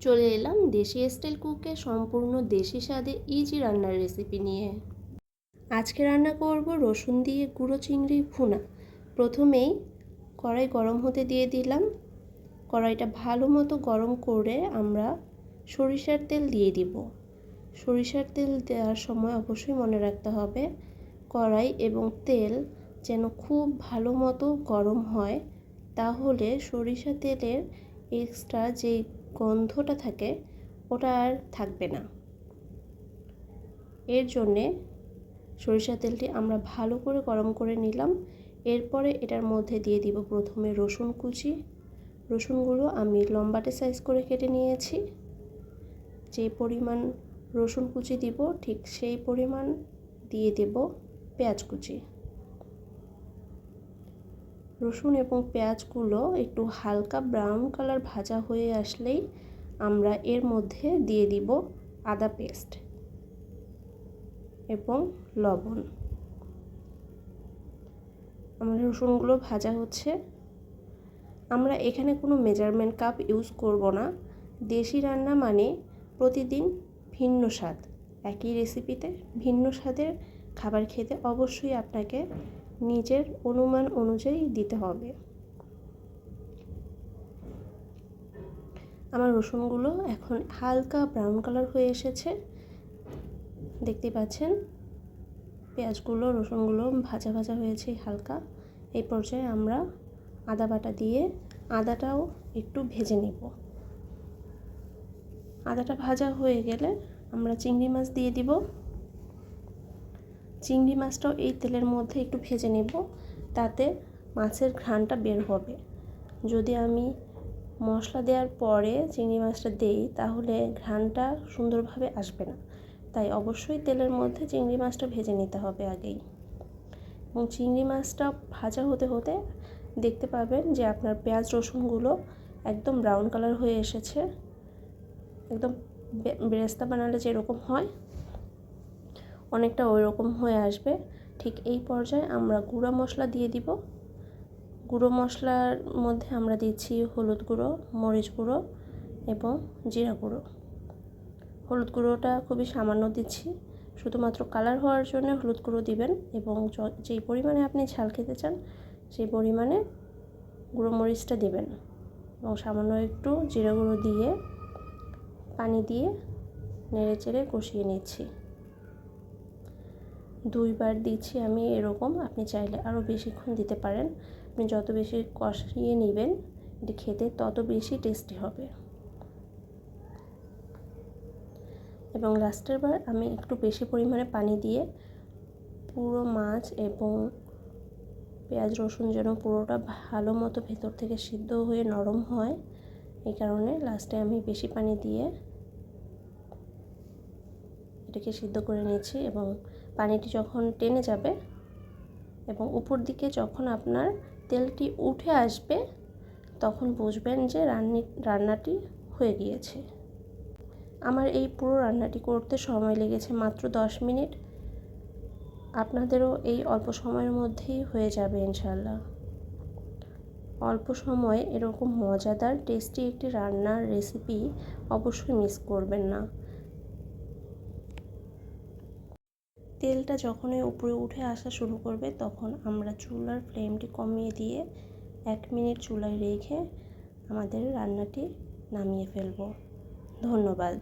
চলে এলাম দেশি স্টাইল কুকে সম্পূর্ণ দেশি স্বাদে ইজি রান্নার রেসিপি নিয়ে। আজকে রান্না করব রসুন দিয়ে গুঁড়ো চিংড়ি ভুনা। প্রথমেই কড়াই গরম হতে দিয়ে দিলাম। কড়াইটা ভালো মতো গরম করে আমরা সরিষার তেল দিয়ে দিব। সরিষার তেল দেওয়ার সময় অবশ্যই মনে রাখতে হবে, কড়াই এবং তেল যেন খুব ভালো মতো গরম হয়, তাহলে সরিষা তেলের এক্সট্রা যে গন্ধটা থাকে, ওটা আর থাকবে না। এর জন্যে সরিষা তেলটি আমরা ভালো করে গরম করে নিলাম। এরপরে এটার মধ্যে দিয়ে দিব প্রথমে রসুন কুচি। রসুনগুলো আমি লম্বাটে সাইজ করে কেটে নিয়েছি। যে পরিমাণ রসুন কুচি দিব, ঠিক সেই পরিমাণ দিয়ে দেব পেঁয়াজ কুচি। রসুন এবং পেঁয়াজগুলো একটু হালকা ব্রাউন কালার ভাজা হয়ে আসলেই আমরা এর মধ্যে দিয়ে দিব আদা পেস্ট এবং লবণ। আমার রসুনগুলো ভাজা হচ্ছে। আমরা এখানে কোনো মেজারমেন্ট কাপ ইউজ করব না। দেশি রান্না মানে প্রতিদিন ভিন্ন স্বাদ। একই রেসিপিতে ভিন্ন স্বাদের খাবার খেতে অবশ্যই আপনাকে নিজের অনুমান অনুযায়ী দিতে হবে। আমার রসুনগুলো এখন হালকা ব্রাউন কালার হয়ে এসেছে। দেখতে পাচ্ছেন, পেঁয়াজগুলো, রসুনগুলো ভাজা ভাজা হয়েছে হালকা। এই পর্যায়ে আমরা আদা বাটা দিয়ে আদাটাও একটু ভেজে নেব। আদাটা ভাজা হয়ে গেলে আমরা চিংড়ি মাছ দিয়ে দিব। চিংড়ি মাছটাও এই তেলের মধ্যে একটু ভেজে নেব, তাতে মাছের ঘ্রাণটা বের হবে। যদি আমি মশলা দেওয়ার পরে চিংড়ি মাছটা দেই, তাহলে ঘ্রাণটা সুন্দরভাবে আসবে না। তাই অবশ্যই তেলের মধ্যে চিংড়ি মাছটা ভেজে নিতে হবে আগেই। এবং চিংড়ি মাছটা ভাজা হতে হতে দেখতে পাবেন যে আপনার পেঁয়াজ রসুনগুলো একদম ব্রাউন কালার হয়ে এসেছে। একদম বেরেস্তা বানালে যেরকম হয় অনেকটা ওই রকম হয়ে আসবে। ঠিক এই পর্যায়ে আমরা গুঁড়ো মশলা দিয়ে দিব। গুঁড়ো মশলার মধ্যে আমরা দিচ্ছি হলুদ গুঁড়ো, মরিচ গুঁড়ো এবং জিরা গুঁড়ো। হলুদ গুঁড়োটা খুবই সামান্য দিচ্ছি। শুধুমাত্র কালার হওয়ার জন্য হলুদ গুঁড়ো দিবেন এবং যেই পরিমাণে আপনি ঝাল খেতে চান, সেই পরিমাণে গুঁড়ো মরিচটা দেবেন এবং সামান্য একটু জিরা গুঁড়ো দিয়ে পানি দিয়ে নেড়ে চেড়ে কষিয়ে নিচ্ছি। দুইবার দিচ্ছি আমি এরকম, আপনি চাইলে আরও বেশিক্ষণ দিতে পারেন। আপনি যত বেশি কষিয়ে নেবেন, এটি খেতে তত বেশি টেস্টি হবে। এবং লাস্টের বার আমি একটু বেশি পরিমাণে পানি দিয়ে পুরো মাছ এবং পেঁয়াজ, রসুন যেন পুরোটা ভালো মতো ভেতর থেকে সিদ্ধ হয়ে নরম হয়, এই কারণে লাস্টে আমি বেশি পানি দিয়ে এটাকে সিদ্ধ করে নিয়েছি এবং পানিটি যখন টেনে যাবে এবং উপর দিকে যখন আপনার তেলটি উঠে আসবে, তখন বুঝবেন যে রান্নি, রান্নাটি হয়ে গিয়েছে। আমার এই পুরো রান্নাটি করতে সময় লেগেছে মাত্র দশ মিনিট। আপনাদেরও এই অল্প সময়ের মধ্যেই হয়ে যাবে ইনশাল্লাহ অল্প সময়ে এরকম মজাদার, টেস্টি একটি রান্নার রেসিপি অবশ্যই মিস করবেন না। তেলটা যখনই উপরে উঠে আসা শুরু করবে, তখন আমরা চুলার ফ্লেমটি কমিয়ে দিয়ে এক মিনিট চুলায় রেখে আমাদের রান্নাটি নামিয়ে ফেলব। ধন্যবাদ।